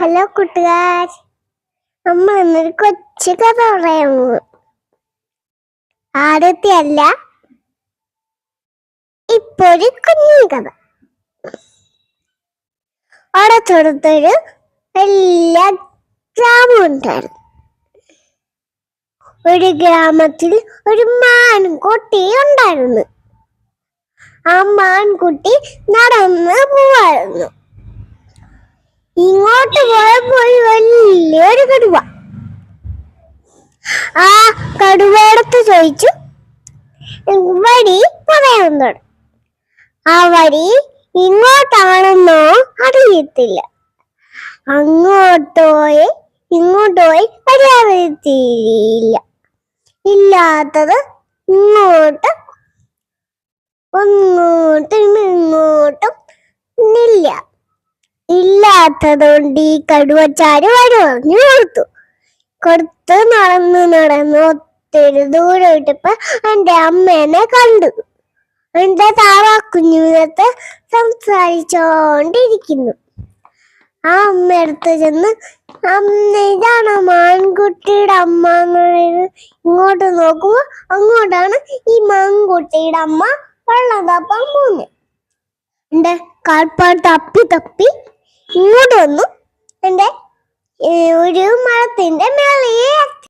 Hello കൂട്ടുകാർ. നമ്മൾ ഇന്നൊരു കൊച്ചു കഥ പറയുന്നു ആദ്യത്തെ അല്ല ഇപ്പൊ ഒരു കുഞ്ഞു കഥ. അടുത്തടുത്തൊരു വലിയ ഗ്രാമം ഉണ്ടായിരുന്നു. ഒരു ഗ്രാമത്തിൽ ഒരു മാൻകുട്ടി ഉണ്ടായിരുന്നു. ആ മാൻകുട്ടി നടന്ന് പോവായിരുന്നു. പോയപ്പോ പോയപ്പോൾ വലിയൊരു കടുവ. ആ കടുവയടുത്ത് ചോദിച്ചു പറയാൻ തുടങ്ങി ആ വഴി ഇങ്ങോട്ടാണെന്നോ അറിയത്തില്ല. അങ്ങോട്ടോയെ ഇങ്ങോട്ടോയി അറിയാതിരിയില്ല ഇല്ലാത്തത് ഇങ്ങോട്ട് ഒന്നോട്ടും ഇങ്ങോട്ടും ഇല്ല ഇല്ലാത്തതുകൊണ്ട് ഈ കടുവച്ചാര് വഴി പറഞ്ഞു കൊടുത്തു. കൊടുത്ത് നടന്ന് നടന്ന് ഒത്തിരി ദൂരം ഇട്ടപ്പോ എന്റെ അമ്മേനെ കണ്ടു. താറാ കുഞ്ഞുങ്ങത്ത് സംസാരിച്ചോണ്ടിരിക്കുന്നു. ആ അമ്മ അടുത്ത് ചെന്ന് അമ്മ ഇതാണ് മാൻകുട്ടിയുടെ അമ്മ? ഇങ്ങോട്ട് നോക്കുമ്പോ അങ്ങോട്ടാണ് ഈ മാൻകുട്ടിയുടെ അമ്മ വെള്ളം തപ്പാൻ പോകുന്നത് എന്റെ കാൽപ്പാട് തപ്പി തപ്പി ഇങ്ങോട്ട് വന്നു. എന്റെ ഏ, ഒരു മരത്തിന്റെ മേളയെ